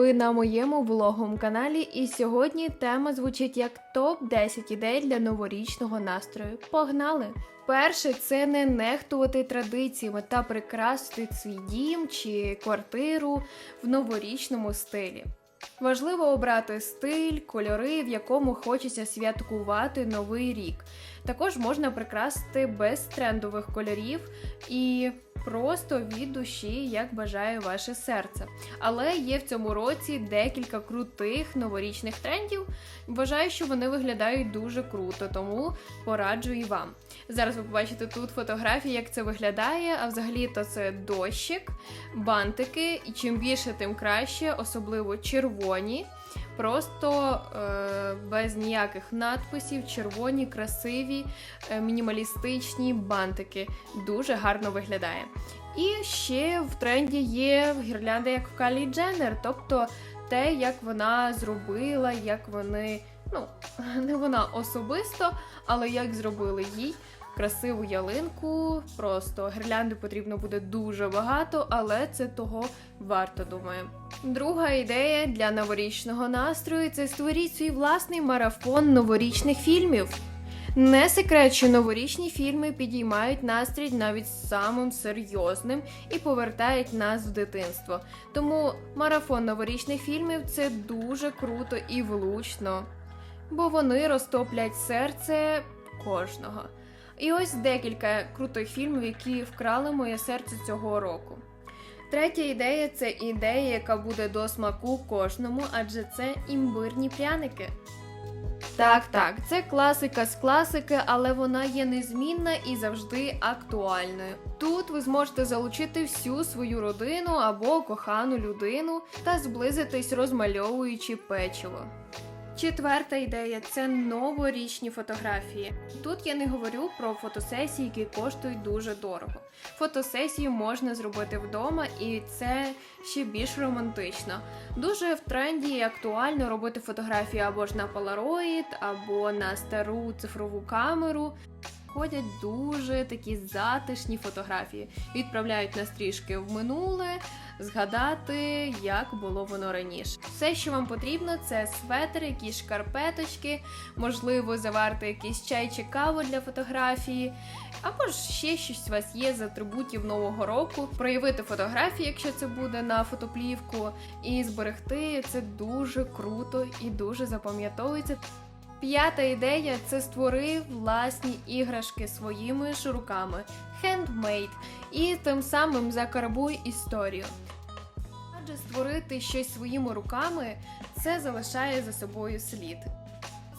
Ви на моєму влоговому каналі, і сьогодні тема звучить як топ 10 ідей для новорічного настрою. Погнали! Перше, це не нехтувати традиціями та прикрасити свій дім чи квартиру в новорічному стилі. Важливо обрати стиль, кольори, в якому хочеться святкувати новий рік. Також можна прикрасити без трендових кольорів і просто від душі, як бажає ваше серце. Але є в цьому році декілька крутих новорічних трендів. Вважаю, що вони виглядають дуже круто, тому пораджу і вам. Зараз ви побачите тут фотографії, як це виглядає. А взагалі то це дощик, бантики, і чим більше, тим краще, особливо червоні. Просто е, без ніяких надписів, червоні, красиві, е, мінімалістичні бантики. Дуже гарно виглядає. І ще в тренді є гірлянди, як в Калі Дженнер, тобто те, як вона зробила, як вони, ну, не вона особисто, але як зробили їй красиву ялинку. Просто гірлянди потрібно буде дуже багато, але це того варто, думаю. Друга ідея для новорічного настрою це створіть свій власний марафон новорічних фільмів. Не секрет, що новорічні фільми підіймають настрій навіть самим серйозним і повертають нас в дитинство. Тому марафон новорічних фільмів це дуже круто і влучно, бо вони розтоплять серце кожного. І ось декілька крутих фільмів, які вкрали моє серце цього року. Третя ідея це ідея, яка буде до смаку кожному, адже це імбирні пряники. Так, так, це класика з класики, але вона є незмінна і завжди актуальною. Тут ви зможете залучити всю свою родину або кохану людину та зблизитись, розмальовуючи печиво. Четверта ідея це новорічні фотографії. Тут я не говорю про фотосесії, які коштують дуже дорого. Фотосесію можна зробити вдома, і це ще більш романтично. Дуже в тренді і актуально робити фотографії або ж на Polaroid, або на стару цифрову камеру. Ходять дуже такі затишні фотографії, відправляють нас трішки в минуле, згадати, як було воно раніше. Все, що вам потрібно, це светр, якісь шкарпеточки, можливо, заварити якийсь чай чи каву для фотографії, або ж ще щось у вас є з атрибутів нового року. Проявити фотографії, якщо це буде на фотоплівку, і зберегти це дуже круто і дуже запам'ятовується. П'ята ідея це створи власні іграшки своїми ж руками, handmade, і тим самим закарбуй історію. Адже створити щось своїми руками це залишає за собою слід.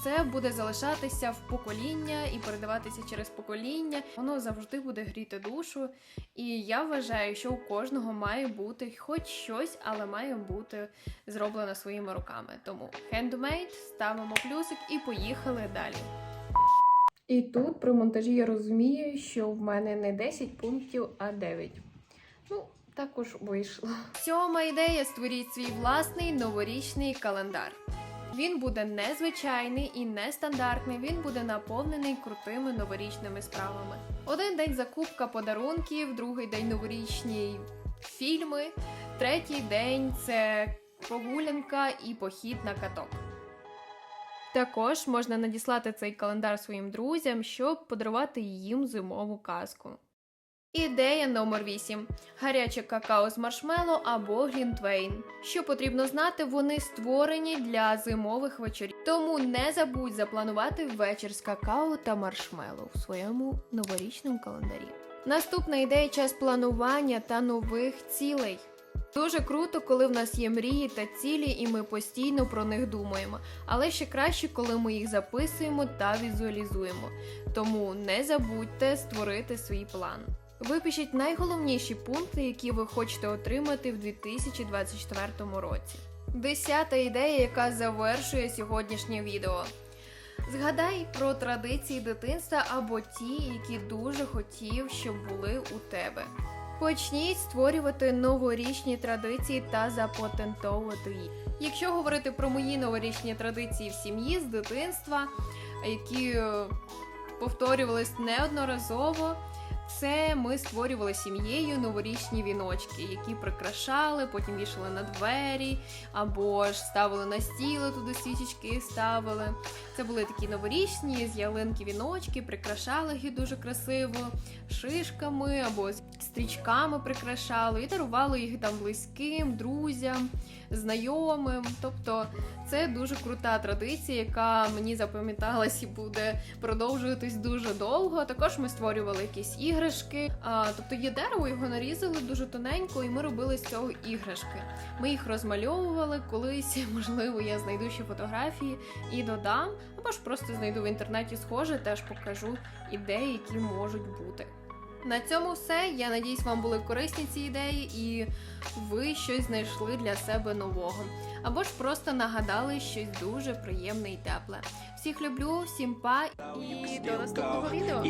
Це буде залишатися в покоління і передаватися через покоління. Воно завжди буде гріти душу. І я вважаю, що у кожного має бути хоч щось, але має бути зроблено своїми руками. Тому хендмейд, ставимо плюсик і поїхали далі. І тут при монтажі я розумію, що в мене не 10 пунктів, а 9. Ну, також вийшло. Сьома ідея: створіть свій власний новорічний календар. Він буде незвичайний і нестандартний. Він буде наповнений крутими новорічними справами. Один день закупка подарунків, другий день новорічні фільми, третій день це прогулянка і похід на каток. Також можна надіслати цей календар своїм друзям, щоб подарувати їм зимову казку. Ідея номер 8. Гаряче какао з маршмело або глінтвейн. Що потрібно знати, вони створені для зимових вечорів. Тому не забудь запланувати вечір з какао та маршмело у своєму новорічному календарі. Наступна ідея час планування та нових цілей. Дуже круто, коли в нас є мрії та цілі, і ми постійно про них думаємо. Але ще краще, коли ми їх записуємо та візуалізуємо. Тому не забудьте створити свій план. Випишіть найголовніші пункти, які ви хочете отримати в 2024 році. Десята ідея, яка завершує сьогоднішнє відео. Згадай про традиції дитинства або ті, які дуже хотів, щоб були у тебе. Почніть створювати новорічні традиції та запатентовувати їх. Якщо говорити про мої новорічні традиції в сім'ї з дитинства, які е, повторювались неодноразово, Це ми створювали сім'єю новорічні віночки, які прикрашали, потім вішали на двері, або ж ставили на стіли, туди свічечки ставили. Це були такі новорічні з ялинки віночки, прикрашали їх дуже красиво, шишками або з стрічками прикрашали і дарували їх там близьким, друзям, знайомим. Тобто це дуже крута традиція, яка мені запам'яталась і буде продовжуватись дуже довго. Також ми створювали якісь іграшки. А, тобто є дерево, його нарізали дуже тоненько, і ми робили з цього іграшки. Ми їх розмальовували колись, можливо, я знайду ще фотографії і додам, або ж просто знайду в інтернеті схоже, теж покажу ідеї, які можуть бути. На цьому все. Я надіюсь, вам були корисні ці ідеї, і ви щось знайшли для себе нового. Або ж просто нагадали щось дуже приємне і тепле. Всіх люблю, всім па і до наступного відео.